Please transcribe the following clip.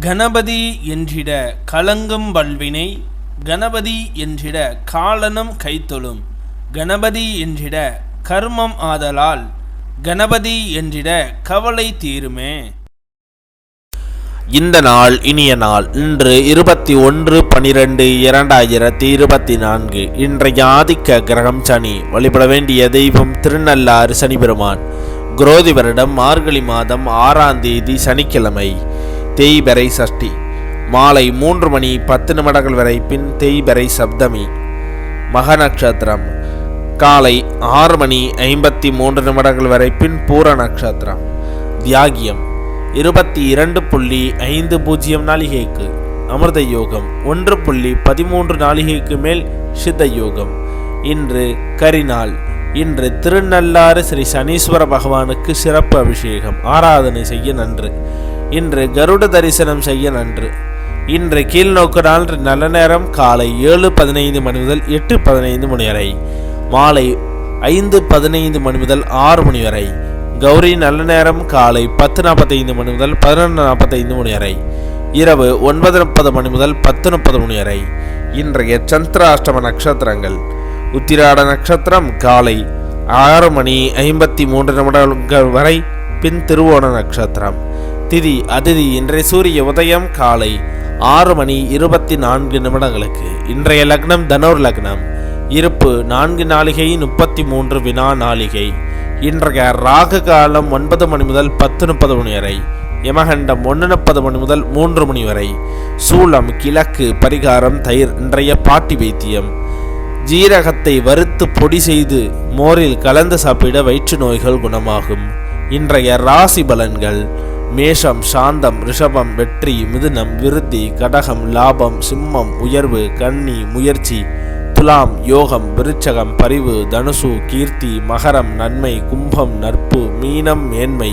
கணபதி என்றிட கலங்கும் வல்வினை கணபதி என்றிட காலனும் கைத்தொழும் கணபதி என்றிட கர்மம் ஆதலால் கணபதி என்றிட கவலை தீருமே. இந்த நாள் இனிய நாள் இன்று இருபத்தி ஒன்று பனிரெண்டு இரண்டாயிரத்தி இருபத்தி நான்கு இன்றைய ஆதிக்க கிரகம் சனி. வழிபட வேண்டிய தெய்வம் திருநள்ளாறு சனி பெருமான் குரோதி வருடம் மார்கழி மாதம் ஆறாம் தேதி சனிக்கிழமை. தேய்பெறை சஷ்டி. மாலை மூன்று மணி பத்து நிமிடங்கள் வரை பின் தேய்பெறை சப்தமி. மக நட்சத்திரம் காலை ஆறு மணி ஐம்பத்தி மூன்று நிமிடங்கள் வரை பின் பூர நட்சத்திரம் தியாகியம். இருபத்தி இரண்டு புள்ளி ஐந்து பூஜ்ஜியம் நாளிகைக்கு. அமிர்த யோகம் ஒன்று புள்ளி பதிமூன்று நாளிகைக்கு மேல் சித்த யோகம் இன்று கரிநாள். இன்று திருநள்ளாறு ஸ்ரீ சனீஸ்வர பகவானுக்கு சிறப்பு அபிஷேகம். ஆராதனை செய்ய நன்று. இன்று கருட தரிசனம் செய்ய நன்று. இன்று கீழ்நோக்கு நாள் நல்ல நேரம் காலை ஏழு பதினைந்து மணி முதல் எட்டு பதினைந்து மணி வரை. மாலை ஐந்து பதினைந்து மணி முதல் ஆறு மணி வரை. கௌரி நல்ல நேரம் காலை பத்து நாற்பத்தைந்து மணி முதல் பதினொன்று நாற்பத்தைந்து மணி வரை. இரவு ஒன்பது முப்பது மணி முதல் பத்து முப்பது மணி வரை. இன்றைய சந்திராஷ்டம நட்சத்திரங்கள். உத்திராட நட்சத்திரம் காலை ஆறு மணி ஐம்பத்தி மூன்று நிமிடங்கள் வரை பின் திருவோண நட்சத்திரம். திதி அதிதி இன்றைய சூரிய உதயம் காலை ஆறு மணி இருபத்தி நான்கு நிமிடங்களுக்கு. இன்றைய லக்னம் தனோர் லக்னம். இருப்பு நான்கு நாளிகை முப்பத்தி மூன்று வினா நாளிகை. இன்றைய ராகு காலம் ஒன்பது மணி முதல் பத்து முப்பது மணி வரை. யமகண்டம் ஒன்று முப்பது மணி முதல் மூன்று மணி வரை. சூளம் கிழக்கு பரிகாரம் தயிர் இன்றைய பாட்டி வைத்தியம். ஜீரகத்தை வறுத்து பொடி செய்து மோரில் கலந்து சாப்பிட வயிற்று நோய்கள் குணமாகும். இன்றைய ராசி பலன்கள். மேஷம் சாந்தம் ரிஷபம் வெற்றி மிதுனம் விருத்தி கடகம் லாபம் சிம்மம் உயர்வு கன்னி முயற்சி துலாம் யோகம் விருச்சகம் பரிவு தனுசு கீர்த்தி மகரம் நன்மை கும்பம் நட்பு மீனம் மேன்மை